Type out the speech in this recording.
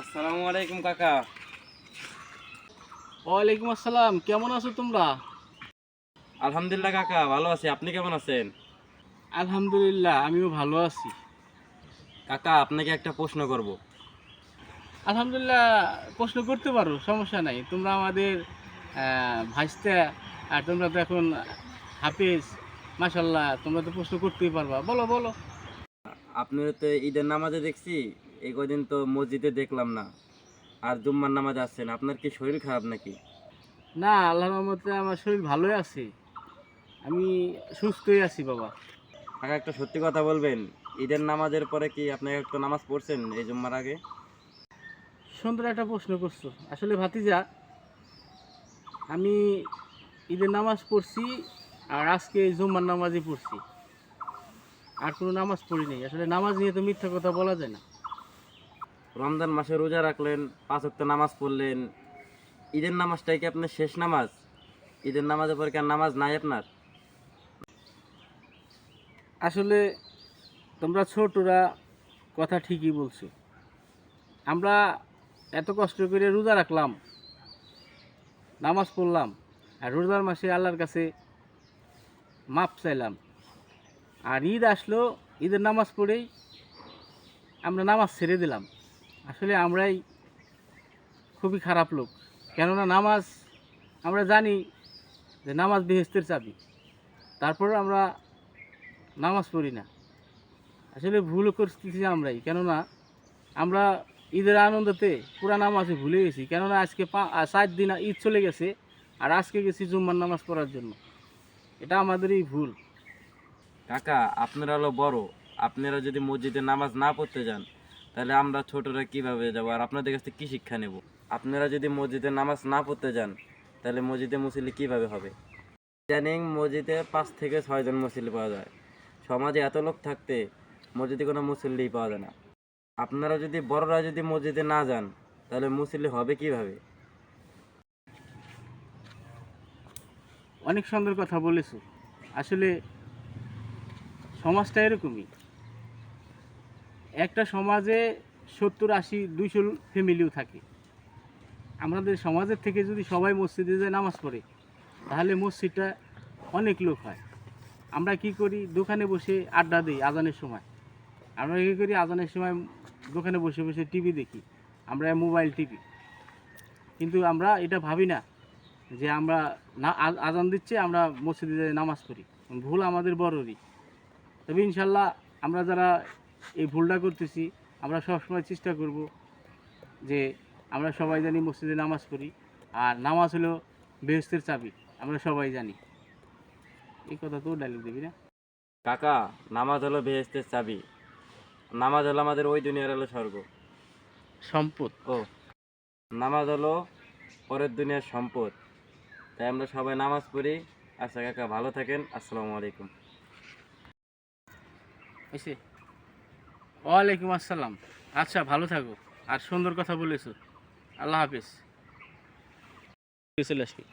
আসসালামু আলাইকুম কাকা। ওয়ালাইকুম আসসালাম কেমন আছো তোমরা? আলহামদুলিল্লাহ কাকা ভালো আছি। আপনি কেমন আছেন? আলহামদুলিল্লাহ আমিও ভালো আছি। কাকা আপনাকে একটা প্রশ্ন করব। আলহামদুলিল্লাহ প্রশ্ন করতে পারো সমস্যা নাই। তোমরা আমাদের ভাইস্তা আর তোমরা তো এখন হাফেজ মাসাল্লাহ তোমরা তো প্রশ্ন করতেই পারবা। বলো বলো। আপনি তো ঈদের নামাজে দেখছি এই কদিন তো মসজিদে দেখলাম না। আর জুম্মার নামাজ আসছেন আপনার কি শরীর খারাপ নাকি? না আল্লাহর রহমতে আমার শরীর ভালোই আছে। আমি সুস্থই আছি বাবা। কাকা একটা সত্যি কথা বলবেন ঈদের নামাজের পরে কি আপনি একটা নামাজ পড়ছেন এই জুম্মার আগে? সুন্দর একটা প্রশ্ন করছ। আসলে ভাতিজা আমি ঈদের নামাজ পড়ছি আর আজকে জুম্মার নামাজই পড়ছি। আর কোনো নামাজ পড়ি নাই। আসলে নামাজ নিয়ে তো মিথ্যা কথা বলা যায় না। রমজান মাসে রোজা রাখলেন, পাঁচ ওয়াক্ত নামাজ পড়লেন। ঈদের নামাজটাই কি আপনার শেষ নামাজ? ঈদের নামাজের পরে কি আর নামাজ নাই আপনার? আসলে তোমরা ছোটরা কথা ঠিকই বলছো। আমরা এত কষ্ট করে রোজা রাখলাম, নামাজ পড়লাম, আর রোজার মাসে আল্লাহর কাছে মাপ চাইলাম। আর ঈদ আসলো, ঈদের নামাজ পড়েই আমরা নামাজ ছেড়ে দিলাম। আসলে আমরাই খুবই খারাপ লোক। কেননা নামাজ, আমরা জানি যে নামাজ বেহেস্তের চাবি। তারপর আমরা নামাজ পড়ি না। আসলে ভুল করতেছি আমরাই। কেননা আমরা ঈদের আনন্দতে পুরা নামাজে ভুলে গেছি। কেননা আজকে সাত দিন ঈদ চলে গেছে আর আজকে গেছি জুম্মার নামাজ পড়ার জন্য। এটা আমাদেরই ভুল। কাকা, আপনারা হলো বড়। আপনারা যদি মসজিদে নামাজ না পড়তে যান তাহলে আমরা ছোটরা কীভাবে যাব? আর আপনাদের কাছ থেকে কী শিক্ষা নেব? আপনারা যদি মসজিদে নামাজ না পড়তে যান, তাহলে মসজিদে মুসল্লি কীভাবে হবে? ইদানিং মসজিদে পাঁচ থেকে ছয়জন মুসল্লি পাওয়া যায়। সমাজে এত লোক থাকতে মসজিদে কোনো মুসল্লি পাওয়া যায় না। আপনারা যদি, বড়রা যদি মসজিদে না যান, তাহলে মুসল্লি হবে কীভাবে? অনেক সুন্দর কথা বলেছ। আসলে সমাজটা এরকমই। একটা সমাজে সত্তর, আশি, দুইশো ফ্যামিলিও থাকে। আমাদের সমাজের থেকে যদি সবাই মসজিদে যায় নামাজ পড়ে, তাহলে মসজিদটা অনেক লোক হয়। আমরা কি করি? দোকানে বসে আড্ডা দিই আজানের সময়। আমরা কী করি? আজানের সময় দোকানে বসে বসে টিভি দেখি। আমরা মোবাইল টিভি কিন্তু আমরা এটা ভাবি না যে আমরা না আজান দিচ্ছে, আমরা মসজিদে নামাজ পড়ি। ভুল আমাদের বড়রই। তবে ইনশাল্লাহ আমরা যারা এই ভুলটা করতেছি আমরা সবসময় চেষ্টা করব যে আমরা সবাই জানি মসজিদে নামাজ পড়ি আর নামাজ হলো বেহস্তের চাবি আমরা সবাই জানি। এই কথা তো ডায়লগ দিবি না? কাকা নামাজ হলো বেহেস্তের চাবি নামাজ হলো আমাদের ওই দুনিয়ার হলো স্বর্গ। সম্পদ। ও নামাজ হলো পরের দুনিয়ার সম্পদ। তাই আমরা সবাই নামাজ পড়ি। আচ্ছা কাকা ভালো থাকেন আসসালামু আলাইকুম। হয়েছে ওয়ালাইকুম আসসালাম। আচ্ছা ভালো থাকো। আর সুন্দর কথা বলেছ। আল্লাহ হাফিজ। চলে আসবি